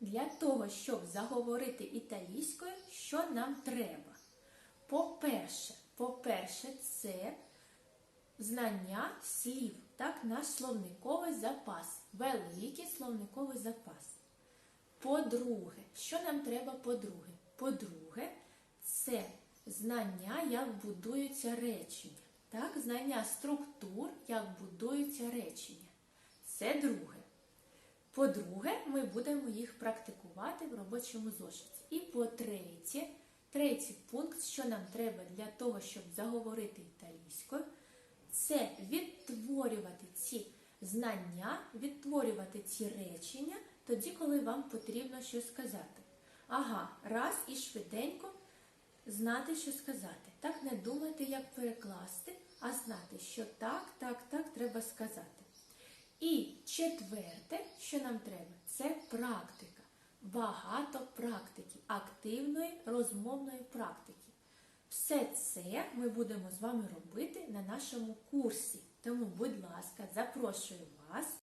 Для того, щоб заговорити італійською, що нам треба? По-перше, по-перше, це знання слів, так, наш словниковий запас, великий словниковий запас. По-друге, що нам треба по-друге? По-друге, це знання, як будуються речення. Так, знання структур, як будуються речення. Це друге. По-друге, ми будемо їх практикувати в робочому зошиті. І по-третє, третій пункт, що нам треба для того, щоб заговорити італійською, це відтворювати ці знання, відтворювати ці речення тоді, коли вам потрібно щось сказати. Ага, раз і швиденько знати, що сказати. Так не думати, як перекласти, а знати, що так, так, так треба сказати. Четверте, що нам треба, це практика. Багато практики, активної розмовної практики. Все це ми будемо з вами робити на нашому курсі. Тому, будь ласка, запрошую вас